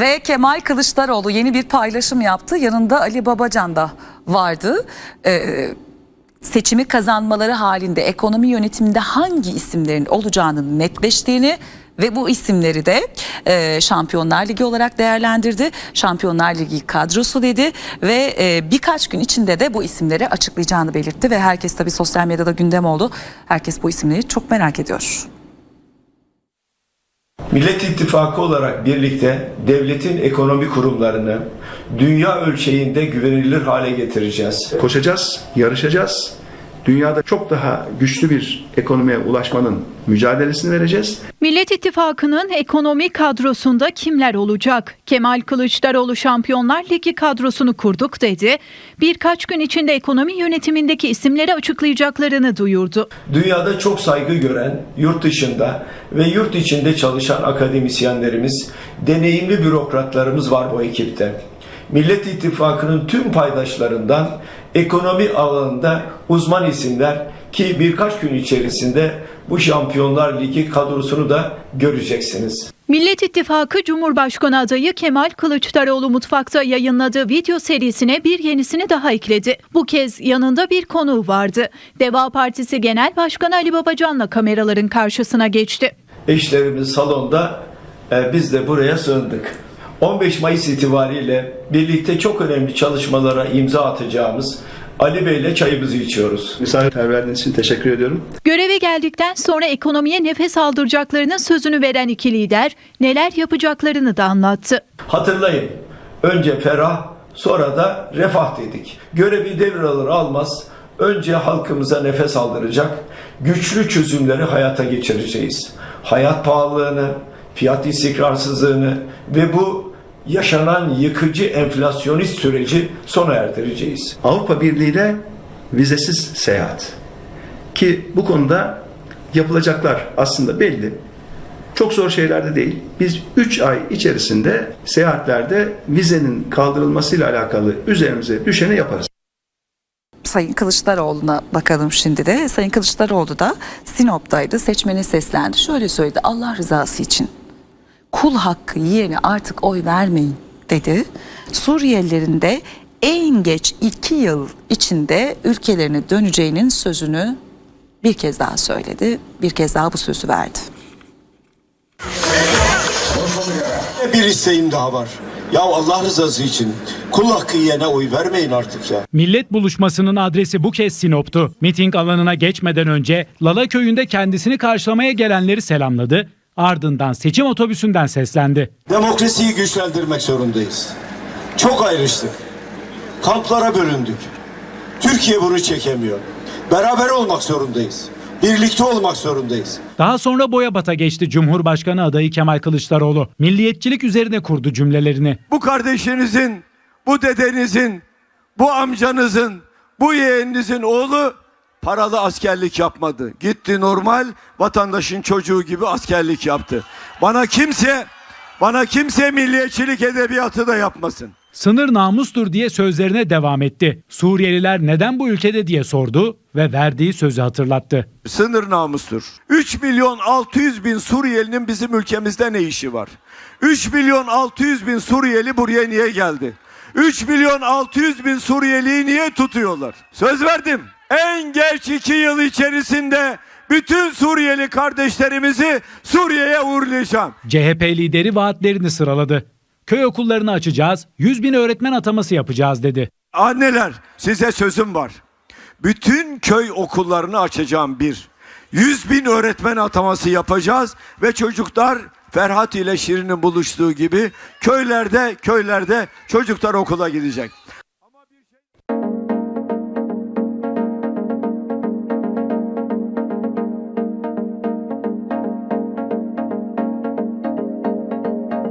Ve Kemal Kılıçdaroğlu yeni bir paylaşım yaptı. Yanında Ali Babacan da vardı. Ee, seçimi kazanmaları halinde ekonomi yönetiminde hangi isimlerin olacağının netleştiğini ve bu isimleri de e, Şampiyonlar Ligi olarak değerlendirdi. Şampiyonlar Ligi kadrosu dedi ve e, birkaç gün içinde de bu isimleri açıklayacağını belirtti ve herkes tabii sosyal medyada gündem oldu. Herkes bu isimleri çok merak ediyor. Millet İttifakı olarak birlikte devletin ekonomi kurumlarını dünya ölçeğinde güvenilir hale getireceğiz. koşacağız, yarışacağız. Dünyada çok daha güçlü bir ekonomiye ulaşmanın mücadelesini vereceğiz. Millet İttifakı'nın ekonomi kadrosunda kimler olacak? Kemal Kılıçdaroğlu Şampiyonlar Ligi kadrosunu kurduk dedi. Birkaç gün içinde ekonomi yönetimindeki isimleri açıklayacaklarını duyurdu. Dünyada çok saygı gören yurt dışında ve yurt içinde çalışan akademisyenlerimiz, deneyimli bürokratlarımız var bu ekipte. Millet İttifakı'nın tüm paydaşlarından ekonomi alanında uzman isimler ki birkaç gün içerisinde bu Şampiyonlar Ligi kadrosunu da göreceksiniz. Millet İttifakı Cumhurbaşkanı adayı Kemal Kılıçdaroğlu mutfakta yayınladığı video serisine bir yenisini daha ekledi. Bu kez yanında bir konuğu vardı. Deva Partisi Genel Başkanı Ali Babacan'la kameraların karşısına geçti. eşlerimiz salonda e, biz de buraya sığındık. 15 Mayıs itibariyle birlikte çok önemli çalışmalara imza atacağımız Ali Bey ile çayımızı içiyoruz. Misafirperverliğiniz için teşekkür ediyorum. Göreve geldikten sonra ekonomiye nefes aldıracaklarının sözünü veren iki lider neler yapacaklarını da anlattı. Hatırlayın, önce ferah, sonra da refah dedik. Görevi devralır almaz, önce halkımıza nefes aldıracak, güçlü çözümleri hayata geçireceğiz. Hayat pahalılığını, fiyat istikrarsızlığını ve bu yaşanan yıkıcı enflasyonist süreci sona erdireceğiz. Avrupa Birliği ile vizesiz seyahat. Ki bu konuda yapılacaklar aslında belli. Çok zor şeyler de değil. Biz 3 ay içerisinde seyahatlerde vizenin kaldırılmasıyla alakalı üzerimize düşeni yaparız. Sayın Kılıçdaroğlu'na bakalım şimdi de. Sayın Kılıçdaroğlu da Sinop'taydı. Seçmeni seslendi. Şöyle söyledi. Allah rızası için kul hakkı yiyene artık oy vermeyin dedi. Suriyelilerin de en geç iki yıl içinde ülkelerine döneceğinin sözünü bir kez daha söyledi. Bir kez daha bu sözü verdi. Bir isteğim daha var. Ya Allah rızası için kul hakkı yiyene oy vermeyin artık ya. Millet buluşmasının adresi bu kez Sinop'tu. Miting alanına geçmeden önce Lala köyünde kendisini karşılamaya gelenleri selamladı. Ardından seçim otobüsünden seslendi. Demokrasiyi güçlendirmek zorundayız. Çok ayrıştık. Kamplara bölündük. Türkiye bunu çekemiyor. Beraber olmak zorundayız. Birlikte olmak zorundayız. Daha sonra Boyabat'a geçti Cumhurbaşkanı adayı Kemal Kılıçdaroğlu. Milliyetçilik üzerine kurdu cümlelerini. Bu kardeşinizin, bu dedenizin, bu amcanızın, bu yeğeninizin oğlu paralı askerlik yapmadı. Gitti normal vatandaşın çocuğu gibi askerlik yaptı. Bana kimse bana kimse milliyetçilik edebiyatı da yapmasın. Sınır namustur diye sözlerine devam etti. Suriyeliler neden bu ülkede diye sordu ve verdiği sözü hatırlattı. Sınır namustur. 3 milyon 600 bin Suriyelinin bizim ülkemizde ne işi var? 3 milyon 600 bin Suriyeli buraya niye geldi? 3 milyon 600 bin Suriyeliyi niye tutuyorlar? Söz verdim. En geç 2 yıl içerisinde bütün Suriyeli kardeşlerimizi Suriye'ye uğurlayacağım. CHP lideri vaatlerini sıraladı. Köy okullarını açacağız, 100 bin öğretmen ataması yapacağız dedi. Anneler size sözüm var. Bütün köy okullarını açacağım bir. 100 bin öğretmen ataması yapacağız ve çocuklar Ferhat ile Şirin'in buluştuğu gibi köylerde köylerde çocuklar okula gidecek.